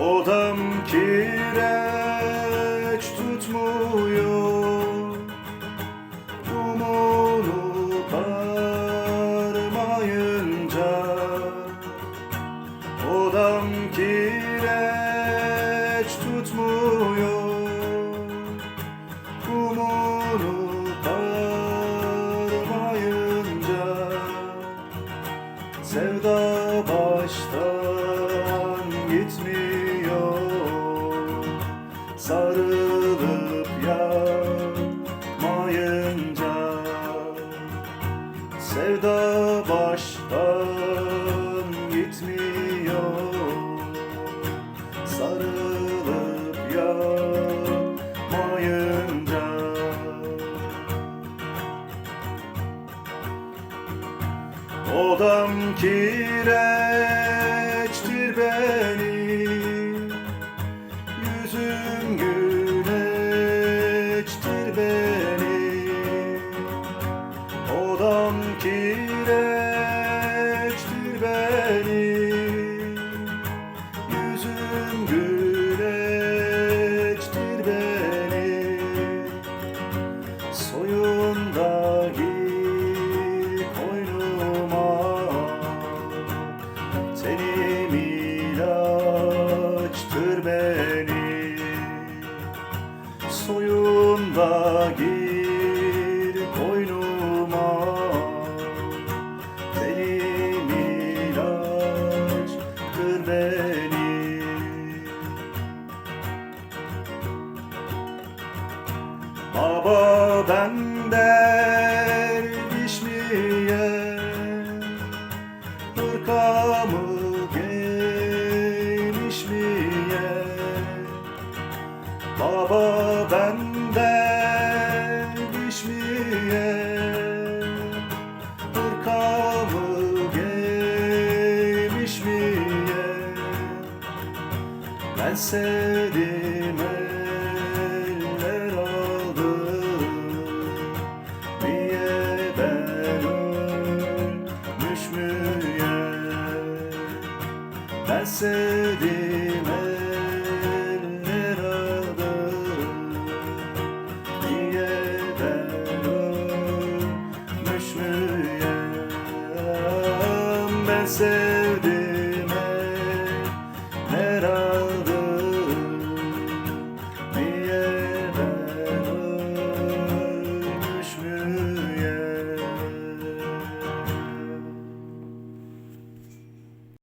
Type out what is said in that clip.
Odam kireç tutmuyor. Kumunu karmayınca Odam kireç tutmuyor. Kumunu karmayınca Sevda baştan Sarılıp yanmayınca Sevda baştan gitmiyor. Sarılıp yanmayınca Odam kireçtir benim ilaçtır benim Soyunda gir koynuma Tenim ilaçtır benim Baba benden içmeye Hırkamı Baba benden içmeye Hırkamı genişliye Ben sevdim eller aldım Niye ben ölmüş müyem Ben sevdim answered